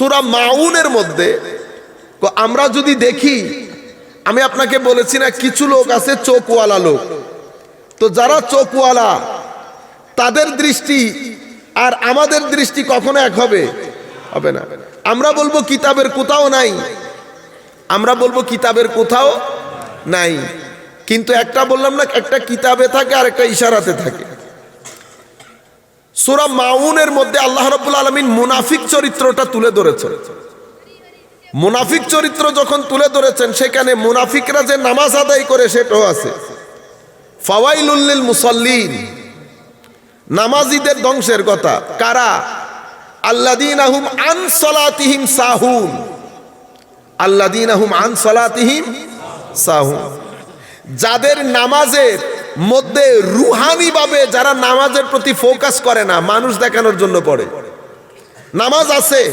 সুরা মাউনের মধ্যে আমরা যদি দেখি, আমি আপনাকে বলেছি না, কিছু লোক আছে চোখওয়ালা লোক। তো যারা চোখওয়ালা, তাদের দৃষ্টি আর আমাদের দৃষ্টি কখনো এক হবে? হবে না। আমরা বলব কিতাবের কোথাও নাই। আমরা বলব কিতাবের কোথাও নাই। কিন্তু একটা বললাম না, একটা কিতাবে থাকে আর একটা ইশারাতে থাকে। সুরা মাউনের মধ্যে আল্লাহ রব্বুল আলমিন মুনাফিক চরিত্রটা তুলে ধরেছেন। মুনাফিক চরিত্র যখন তুলে ধরেছেন, সেখানে মুনাফিকরা যে নামাজ আদায় করে সেটাও আছে। ফাওয়াইলুল্লিল মুসল্লিন। নামাজিদের ধ্বংসের কথা। কারা? আল্লাদিন আহুম আন সলাতিহিম সাহুন। আল্লাদিন আহুম আন সলাতিহিম সাহুন। যাদের নামাজের মধ্যে রুহানি ভাবে যারা নামাজের প্রতি ফোকাস করে না, মানুষ দেখানোর জন্য পড়ে। নামাজ আছে,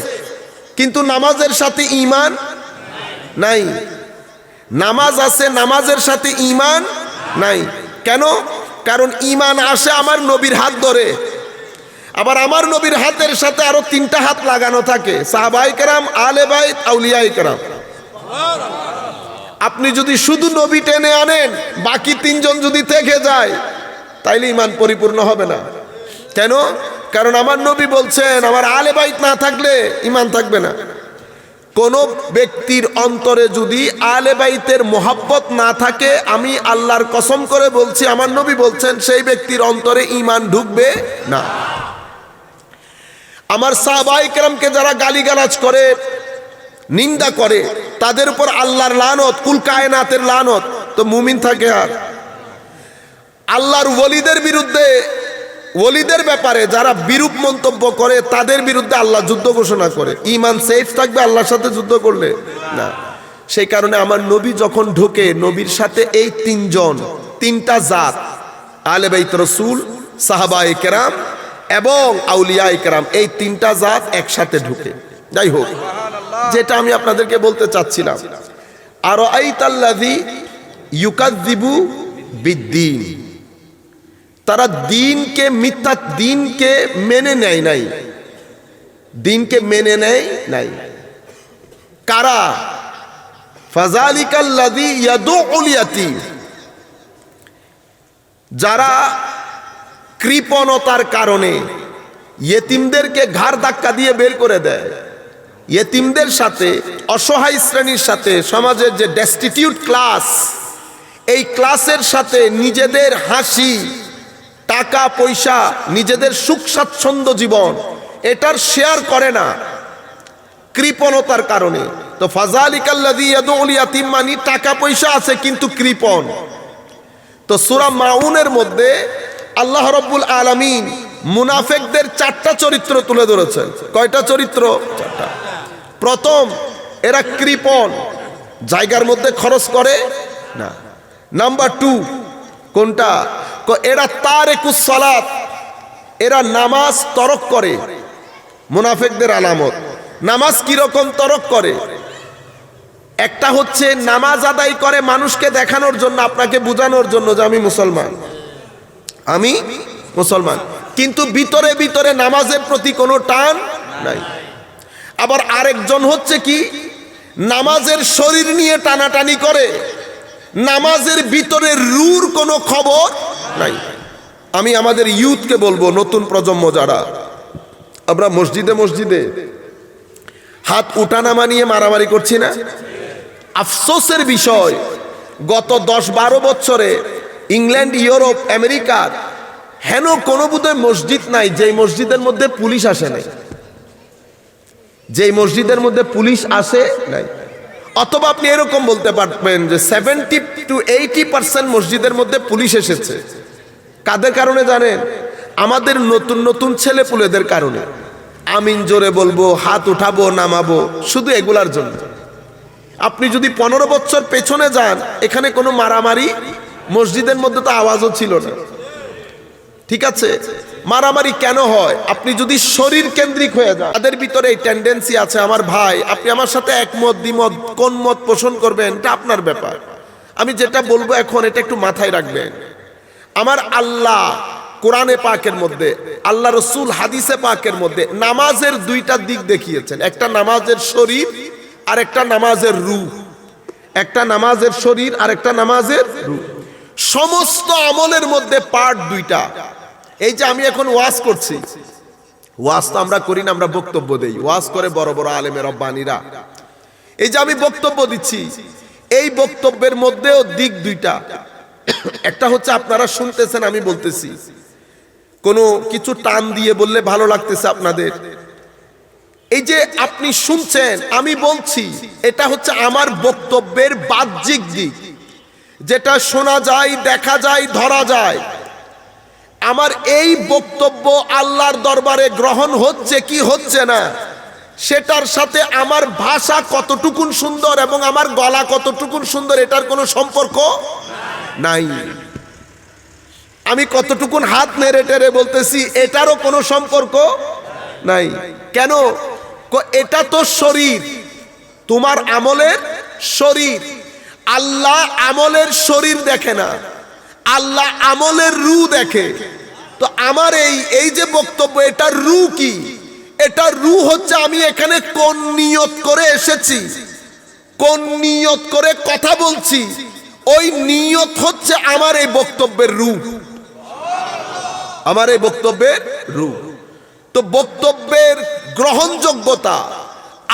কিন্তু নামাজের সাথে ইমান নাই। নামাজ আছে, নামাজের সাথে ইমান নাই। কেন? কারণ ইমান আসে আমার নবীর হাত ধরে। আবার আমার নবীর হাতের সাথে আরও তিনটা হাত লাগানো থাকে। সাহাবাই কেরাম, আলে বাই আউলিয়াই কেরাম। আপনি যদি শুধু নবী টেনে আনেন, বাকি তিনজন যদি থেকে যায়, তাইলে ইমান পরিপূর্ণ হবে না। কেন? কারণ আমার নবী বলছেন, আমার আলে বাইত না থাকলে ইমান থাকবে না। কোন ব্যক্তির অন্তরে যদি আলে বাইতের মোহাব্বত না থাকে, আমি আল্লাহর কসম করে বলছি, আমার নবী বলছেন, সেই ব্যক্তির অন্তরে ইমান ঢুকবে না। আমার সাহাবাই কেরামকে যারা গালিগালাজ করে নিন্দা করে, তাদের উপর আল্লাহর লানত, কুল কায়নাতের লানত। তো মুমিন থাকে আর। আল্লাহর ওলিদের বিরুদ্ধে, ওলিদের ব্যাপারে যারা বিরূপ মন্তব্য করে, তাদের বিরুদ্ধে আল্লাহ যুদ্ধ ঘোষণা করে। ইমান সেফ থাকবে আল্লাহর সাথে যুদ্ধ করলে? না। সেই কারণে আমার নবী যখন ঢোকে, নবীর সাথে এই তিনজন, তিনটা জাত আলে বাইত রসুল সাহাবা কেরাম এবং আউলিয়া কেরাম, এই তিনটা জাত একসাথে ঢুকে। যাই হোক। যেটা আমি আপনাদেরকে বলতে চাচ্ছিলাম। আর আইতাল্লাদি ইউকাদ্দিবু বিদ্দিন। তারা দিনকে মিথ্যা দিনকে মেনে নেয় নাই। দিনকে মেনে নেয় নাই। কারা? ফাজালিকাল্লাদি ইয়াদুল ইয়াতিম। যারা কৃপণতার কারণে ইয়েতিমদেরকে ঘাড় ধাক্কা দিয়ে বের করে দেয়। ইয়েতিমদের সাথে, অসহায় শ্রেণির সাথে, সমাজের যে ডেস্টিটিউট ক্লাস এই ক্লাসের সাথে নিজেদের হাসি, টাকা, পয়সা, নিজেদের সুখ স্বাচ্ছন্দ্য জীবন, এটার শেয়ার করে না। কৃপণতার কারণে। তো ফাজালিকাল্লাদি ইয়াদুল ইয়াতিম মানি টাকা, পয়সা আছে কিন্তু কৃপণ। তো সুরা মাউনের মধ্যে আল্লাহ রব্বুল আলামিন মুনাফেকদের চারটা চরিত্র তুলে ধরেছেন। কয়টা চরিত্র? চারটা। প্রথম, এরা কৃপণ জায়গার মধ্যে খরচ করে? না। নাম্বার টু, কোনটা? এরা তার একুশ সালাত। এরা নামাজ তরক করে। মুনাফেকদের আলামত। নামাজ কীরকম তরক করে? একটা হচ্ছে নামাজ আদায় করে মানুষকে দেখানোর জন্য, আপনাকে বোঝানোর জন্য যে আমি মুসলমান। আমি মুসলমান। কিন্তু ভিতরে ভিতরে নামাজের প্রতি কোনো টান নাই। আবার আরেকজন হচ্ছে কি? নামাজের শরীর নিয়ে টানাটানি করে। নামাজের ভিতরে রুর কোনো খবর নাই। আমি আমাদের ইউথকে বলব, নতুন প্রজন্ম যারা, আমরা মসজিদে মসজিদে হাত উঠানামা নিয়ে মারামারি করছি না? আফসোসের বিষয়, গত দশ বারো বছরে ইংল্যান্ড, ইউরোপ, আমেরিকার হেন কোনো বোধহয় মসজিদ নাই, যেই মসজিদের মধ্যে পুলিশ আসে নাই। যেই মসজিদের মধ্যে পুলিশ আসে, নাই। অথবা আপনি এরকম বলতে পারবেন যে সেভেন্টি টু এইটি পার্সেন্ট মসজিদের মধ্যে পুলিশ এসেছে। কাদের কারণে জানেন? আমাদের নতুন নতুন ছেলে পুলেদের কারণে। আমিন জোরে বলব, হাত উঠাবো, নামাবো, শুধু এগুলার জন্য। আপনি যদি পনেরো বছর পেছনে যান, এখানে কোনো মারামারি, মসজিদের মধ্যে তো আওয়াজও ছিল না। ঠিক আছে? মারামারি কেন হয়? আপনি যদি শরীর কেন্দ্রিক হয়ে যান, তাদের ভিতরে এই টেন্ডেন্সি আছে। আমার ভাই, আপনি আমার সাথে একমত, দ্বিমত, কোন মত পোষণ করবেন, এটা আপনার ব্যাপার। আমি যেটা বলব এখন, এটা একটু মাথায় রাখবেন। আমার আল্লাহ কোরআনে পাকের মধ্যে, আল্লাহ রসুল হাদিসে পাকের মধ্যে নামাজের দুইটা দিক দেখিয়েছেন। একটা নামাজের শরীর, আর একটা নামাজের রু একটা নামাজের শরীর, আর একটা নামাজের রু সমস্ত আমলের মধ্যে পার্ট দুইটা। এই যে আমি এখন ওয়াজ করছি। ওয়াজ তো আমরা করি না, আমরা বক্তব্য দেই। ওয়াজ করে বড় বড় আলেমের রব্বানিরা। এই যে আমি বক্তব্য দিচ্ছি, এই বক্তব্যের মধ্যেও দিক দুইটা। একটা হচ্ছে আপনারা শুনতেছেন, আমি বলতেছি। কোনো কিছু টান দিয়ে বললে ভালো লাগতেছে আপনাদের। এই যে আপনি শুনছেন, আমি বলছি, এটা হচ্ছে আমার বক্তব্যের বাহ্যিক দিক। যেটা শোনা যায়, দেখা যায়, ধরা যায়। আমার এই বক্তব্য আল্লাহর দরবারে গ্রহণ হচ্ছে কি হচ্ছে না, সেটার সাথে আমার ভাষা কতটুকুন সুন্দর এবং আমার গলা কতটুকুন সুন্দর এটার কোনো সম্পর্ক নাই। আমি কতটুকুন হাত নেড়ে টেরে বলতেছি, এটারও কোনো সম্পর্ক নাই। কেন? এটা তো শরীর। তোমার আমলের শরীর। আল্লাহ আমলের শরীর দেখে না। আল্লাহ আমলের রু দেখে। তো আমার এই এই যে বক্তব্য, এটা রু কি? এটা রু হচ্ছে আমি এখানে কোন নিয়ত করে এসেছি, কোন নিয়ত করে কথা বলছি, ওই নিয়ত হচ্ছে আমার এই বক্তব্যের রু। আমার এই বক্তব্যের রু। তো বক্তব্যের গ্রহণযোগ্যতা,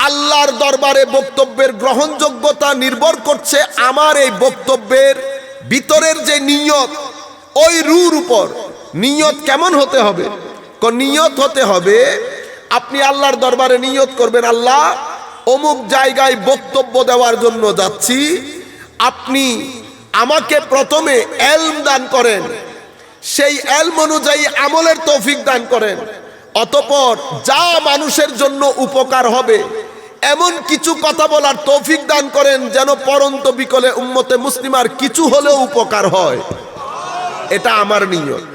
আল্লাহর দরবারে বক্তব্যের গ্রহণযোগ্যতা নির্ভর করছে আমার এই বক্তব্যের ভিতরের যে নিয়ত, ওই রুর উপর নিয়ত কেমন হতে হবে? নিয়ত হতে হবে, আপনি আল্লাহর দরবারে নিয়ত করবেন, আল্লাহ, অমুক জায়গায় বক্তব্য দেওয়ার জন্য যাচ্ছি, আপনি আমাকে প্রথমে এলম দান করেন, সেই এলম অনুযায়ী আমলের তৌফিক দান করেন, অতপর যা মানুষের জন্য উপকার হবে এমন কিছু কথা বলার তৌফিক দান করেন যেন পরন্ত বিকলে উম্মতে মুসলিমার কিছু হলেও উপকার হয়। এটা আমার নিয়ত।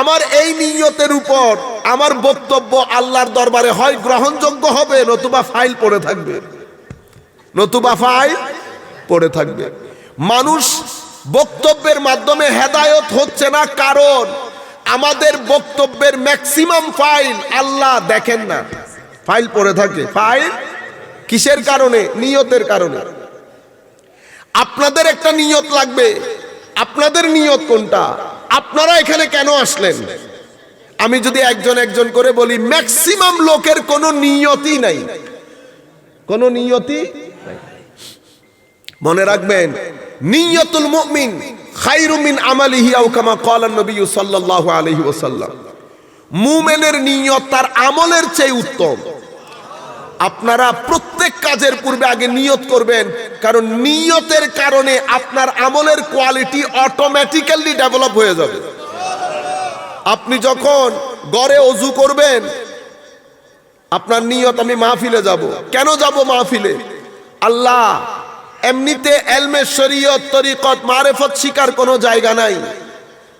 আমার এই নিয়তের উপর আমার বক্তব্য আল্লাহর দরবারে হয়, গ্রহণযোগ্য হবে, নতুবা ফাইল পড়ে থাকবে। নতুবা ফাইল পড়ে থাকবে। মানুষ বক্তব্যের মাধ্যমে হেদায়ত হচ্ছে না, কারণ আমাদের বক্তব্যের ম্যাক্সিমাম ফাইল আল্লাহ দেখেন না। ফাইল পড়ে থাকে। ফাইল কিসের কারণে? নিয়তের কারণে। আপনাদের একটা নিয়ত লাগবে। আপনাদের নিয়ত কোনটা? আপনারা এখানে কেন আসলেন? আমি যদি একজন একজন করে বলি ম্যাক্সিমাম লোকের কোনো নিয়তই নাই। কোনো নিয়তি মনে রাখবেন, নিয়তুল মুমিন খায়রু মিন আমালিহি আও কামা ক্বালা নবী সাল্লাল্লাহু আলাইহি ওয়াসাল্লাম। মুমিনের নিয়ত তার আমলের চেয়ে উত্তম। আপনারা প্রত্যেক কাজের পূর্বে আগে নিয়ত করবেন। কারণ নিয়তের কারণে আপনার আমলের কোয়ালিটি অটোমেটিক্যালি ডেভেলপ হয়ে যাবে। আপনি যখন গড়ে অজু করবেন, আপনার নিয়ত আমি মাহফিলে যাব। কেন যাব মাহফিলে? আল্লাহ, এমনিতে এলমে শরীয়ত তরিকত মারেফত শিকার কোনো জায়গা নাই।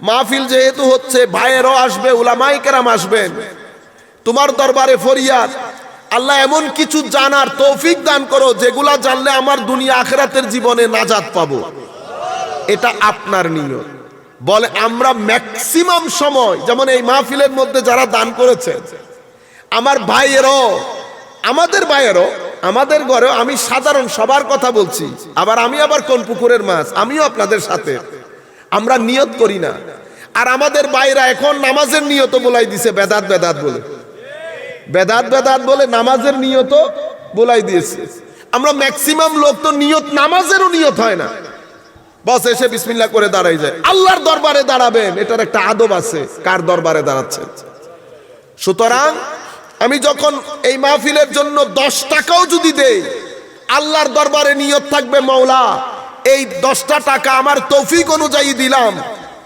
মাহফিল যেহেতু হচ্ছে, ভাইয়েরও আসবে উলামাই কেরাম আসবেন। তোমার দরবারে ফরিয়াদ আল্লাহ এমন কিছু জানার তৌফিক দান করো, যেগুলা জানলে আমার দুনিয়া আখেরাতের জীবনে নাজাদ পাবো। এটা আপনার নিয়ত। বলে, আমরা ম্যাক্সিমাম সময়, যেমন এই মাহফিলের মধ্যে যারা দান করেছে, আমার ভাইয়েরও, আমাদের ভাইয়েরও, আমাদের ঘরে আমি সাধারণ সবার কথা বলছি, আবার আমি আবার কোন পুকুরের মাছ, আমিও আপনাদের সাথে। আমরা নিয়ত করি না। আর আমাদের বাইরা এখন নামাজের নিয়ত বলাই দিছে, বেদাত বেদাত বলে। বেদাত বেদাত বলে নামাজের নিয়ত বলাই দিয়েছে। আমরা ম্যাক্সিমাম লোক তো নিয়ত নামাজেরও নিয়ত হয় না। বস এসে বিসমিল্লাহ করে দাঁড়াই যায়। আল্লাহর দরবারে দাঁড়াবেন, এটার একটা আদব আছে। কার দরবারে দাঁড়াচ্ছেন সুতরাং আমি যখন এই মাহফিলের জন্য দশ টাকাও যদি দেই, আল্লাহর দরবারে নিয়ত থাকবে মৌলা এই দশটা টাকা আমার তৌফিক অনুযায়ী দিলাম।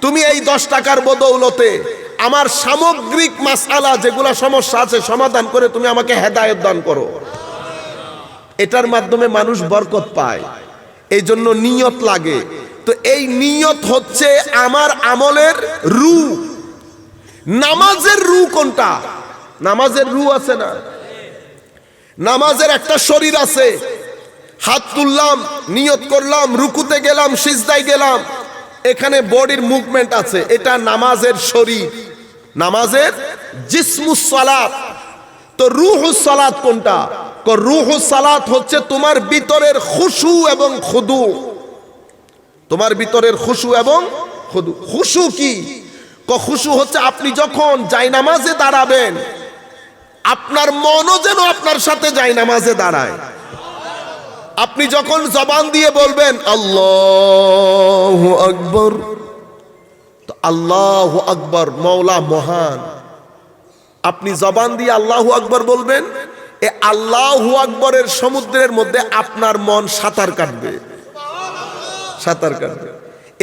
তুমি এই দশ টাকার বদৌলতে আমার সামগ্রিক মাসালা যেগুলা সমস্যা আছে, সমাধান করে তুমি আমাকে হেদায়ত দান করো। এটার মাধ্যমে মানুষ বরকত পায়। এই জন্য নিয়ত লাগে। তো এই নিয়ত হচ্ছে আমার আমলের রু। নামাজের রু কোনটা? নামাজের রু আছে না? নামাজের একটা শরীর আছে। হাত তুললাম, নিয়ত করলাম, রুকুতে গেলাম, সিজদায় গেলাম। এখানে বডির মুভমেন্ট আছে। এটা নামাজের শরীর। নামাজের জিসমুস সালাত। তো রুহুস সালাত কোনটা? ক রুহুস সালাত হচ্ছে তোমার ভিতরের খুশু এবং খুদু। তোমার ভিতরের খুশু এবং খুদু। খুশু কি? খুশু হচ্ছে আপনি যখন যাই নামাজে দাঁড়াবেন, আপনার মনও যেন আপনার সাথে যাই নামাজে দাঁড়ায়। আপনি যখন জবান দিয়ে বলবেন, আল্লাহ আকবর। আল্লাহ আকবর মৌলা মহান। আপনি জবান দিয়ে আল্লাহ আকবর বলবেন, এ আল্লাহ আকবরের সমুদ্রের মধ্যে আপনার মন সাঁতার কাটবে। সাঁতার কাটবে।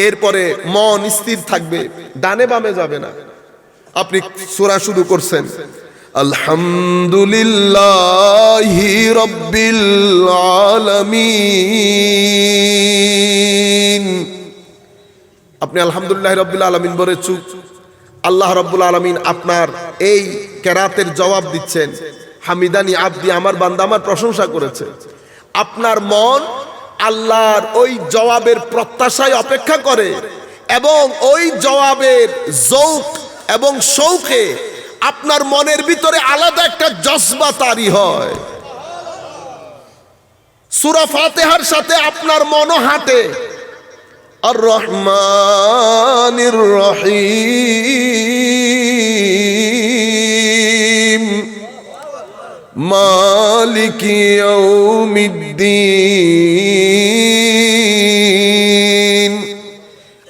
এরপরে মন স্থির থাকবে, ডানে বামে যাবে না। আপনি সোরা শুরু করছেন, আলহামদুলিল্লাহ রব্বিল আলামিন। আপনি আলহামদুলিল্লাহ রব্বিল আলমিন বলে চুপ। আল্লাহ রব্বুল আলমিন আপনার এই কেরাতের জবাব দিচ্ছেন। হামিদানি আব্দি আমার বান্দা আমার প্রশংসা করেছে। আপনার মন আল্লাহর ওই জবাবের প্রত্যাশায় অপেক্ষা করে এবং ওই জবাবের জৌক এবং শৌকে আপনার মনের ভিতরে আলাদা একটা জজবা তারি হয়। সুরা ফাতেহার সাথে আপনার মনও হাঁটে। আর রহমানির রহিম মালিকি ইয়াউমিদ্দিন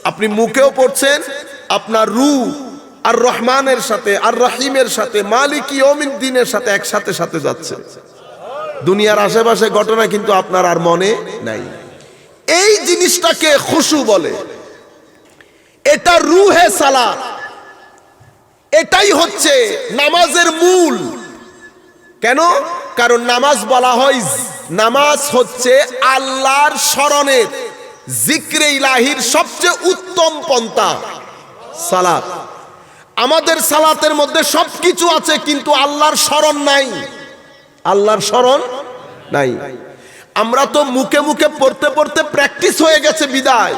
আপনি মুখেও পড়ছেন, আপনার রু আর রহমানের সাথে, আর রহিমের সাথে, মালিক দিনের সাথে একসাথে সাথে যাচ্ছে। দুনিয়ার আশেপাশে ঘটনা কিন্তু আপনার আর মনে নাই। এই জিনিসটাকে খুশু বলে। এটা রুহে সালাত। এটাই হচ্ছে নামাজের মূল। কেন? কারণ নামাজ বলা হয় নামাজ হচ্ছে আল্লাহর স্মরণের জিক্রে ইলাহির সবচেয়ে উত্তম পন্থা। সালাত। আমাদের সালাতের মধ্যে সবকিছু আছে, কিন্তু আল্লাহর স্মরণ নাই। আল্লাহর স্মরণ নাই। আমরা তো মুখে মুখে পড়তে পড়তে প্র্যাকটিস হয়ে গেছে বিদায়।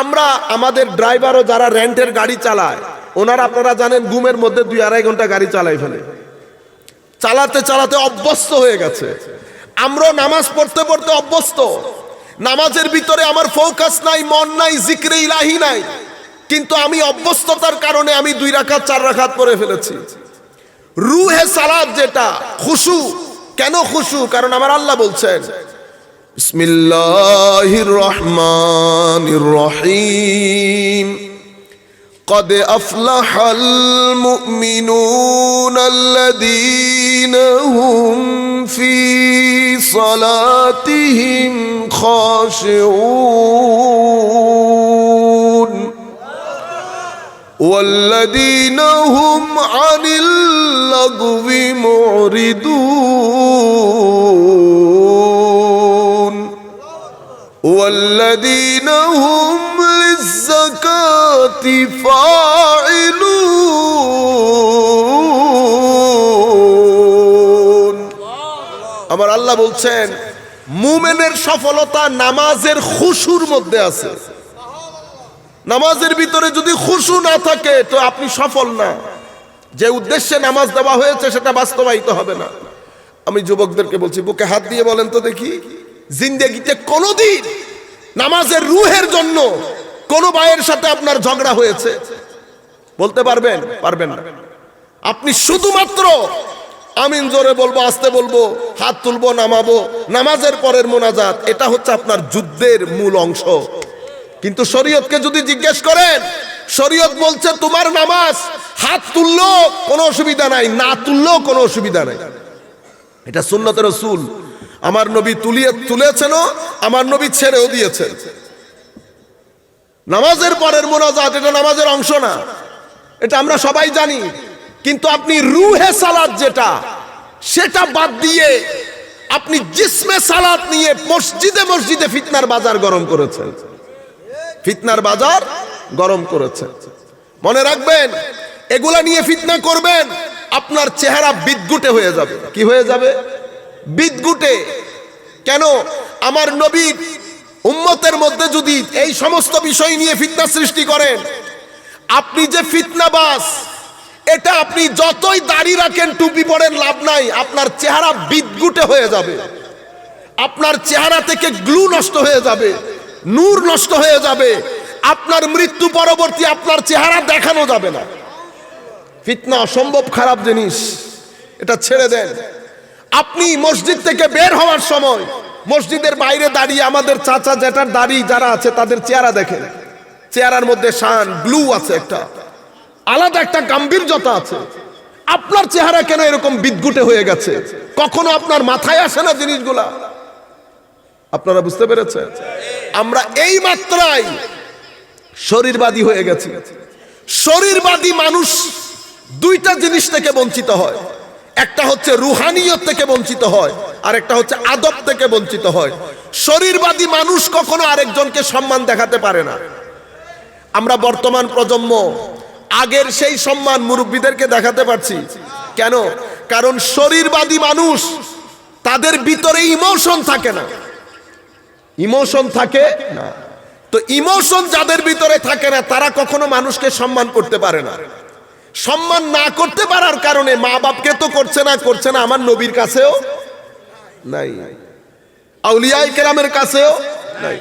আমরা আমাদের ড্রাইভারও যারা রেন্টের গাড়ি চালায়, ওনারা আপনারা জানেন গুমের মধ্যে দুই আড়াই ঘণ্টা গাড়ি চালাই ফেলে। চালাতে চালাতে অভ্যস্ত হয়ে গেছে। আমরাও নামাজ পড়তে পড়তে অভ্যস্ত। নামাজের ভিতরে আমার ফোকাস নাই, মন নাই, জিক্রে ইলাহি নাই। কিন্তু আমি অভ্যস্ততার কারণে আমি দুই রাখাত, চার রাখাত করে ফেলেছি। রুহে সালাদ যেটা, খুশু কেন খুশু কারণ আমার আল্লাহ বলছেন বিসমিল্লাহির রহমানির রহিম قد أفلح المؤمنون الذين هم في صلاتهم خاشعون والذين هم عن اللغو معرضون والذين هم للزكاة فاعلون আমার আল্লাহ বলছেন মুমেনের সফলতা নামাজের খুশুর মধ্যে আছে নামাজের ভিতরে যদি খুশু না থাকে, তো আপনি সফল না। যে উদ্দেশ্যে নামাজ দেওয়া হয়েছে, সেটা বাস্তবায়িত হবে না। আমি যুবকদেরকে বলছি, বুকে হাত দিয়ে বলেন তো দেখি। জিন্দেগিতে কোনোদিন নামাজের রুহের জন্য কোন ভাইয়ের সাথে আপনার ঝগড়া হয়েছে? বলতে পারবেন? পারবেন না। আপনি শুধুমাত্র আমিন জোরে বলব, আসতে বলব, হাত তুলবো, নামাবো, নামাজের পরের মোনাজাত, এটা হচ্ছে আপনার যুদ্ধের মূল অংশ। কিন্তু শরীয়তকে যদি জিজ্ঞেস করেন, শরীয়ত বলছে তোমার নামাজ, হাত তুললো কোনো অসুবিধা নাই, না তুললেও কোনো অসুবিধা নাই। এটা সুন্নত রসুল। আমার নবী তুলিয়ে তুলেছেন আমার নবী ছেড়েও দিয়েছেন। নামাজের পরের মোনাজাত, এটা নামাজের অংশ না। এটা আমরা সবাই জানি। কিন্তু আপনি রুহে সালাদ যেটা, সেটা বাদ দিয়ে আপনি জিসমে সালাত নিয়ে মসজিদে মসজিদে ফিতনার বাজার গরম করেছেন। ফিতনার বাজার গরম করেছে। মনে রাখবেন, এগুলা নিয়ে ফিতনা করবেন, আপনার চেহারা বিদ্যুটে হয়ে যাবে। কি হয়ে যাবে? বিদ্যুটে কেন? আমার নবী উম্মতের মধ্যে যদি এই সমস্ত বিষয় নিয়ে ফিতনা সৃষ্টি করেন, আপনি যে ফিতনাবাস এটা আপনি যতই দাড়ি রাখেন, টুপি পরেন, লাভ নাই, আপনার চেহারা বিদগুটে হয়ে যাবে। আপনার চেহারা থেকে গ্লু নষ্ট হয়ে যাবে। নূর নষ্ট হয়ে যাবে। আপনার মৃত্যু পরবর্তী আপনার চেহারা দেখানো যাবে না। ফিতনা অসম্ভব খারাপ জিনিস। এটা ছেড়ে দেন। আপনি মসজিদ থেকে বের হওয়ার সময় মসজিদের বাইরে দাঁড়িয়ে আমাদের চাচা জেঠার দাড়ি যারা আছে, তাদের চেহারা দেখেন। চেহারার মধ্যে শান, ব্লু আছে একটা। আলাদা একটা গাম্ভীর্যতা আছে। আপনার চেহারা কেন এরকম বিদগুটে হয়ে গেছে? কখনো আপনার মাথায় আসে না জিনিসগুলা? আপনারা বুঝতে পেরেছেন? আমরা এই মাত্রায় শরীরবাদী হয়ে গেছি। শরীরবাদী মানুষ দুইটা জিনিস থেকে বঞ্চিত হয়। একটা হচ্ছে রুহানিয়ত থেকে বঞ্চিত হয়, আর একটা হচ্ছে আদব থেকে বঞ্চিত হয়। শরীরবাদী মানুষ কখনো আরেকজনকে সম্মান দেখাতে পারে না। আমরা বর্তমান প্রজন্ম, আগের সেই সম্মান মুরব্বীদেরকে দেখাতে পারছি। কেন? কারণ শরীরবাদী মানুষ, তাদের ভিতরে ইমোশন থাকে না। ইমোশন থাকে? না। তো ইমোশন যাদের ভিতরে থাকে না, তারা কখনো মানুষকে সম্মান করতে পারে না। সম্মান না করতে পারার কারণে মা বাপকে তো করছে না করছে না আমার নবীর কাছেও নাই। আউলিয়াই কেরামের কাছেও নাই।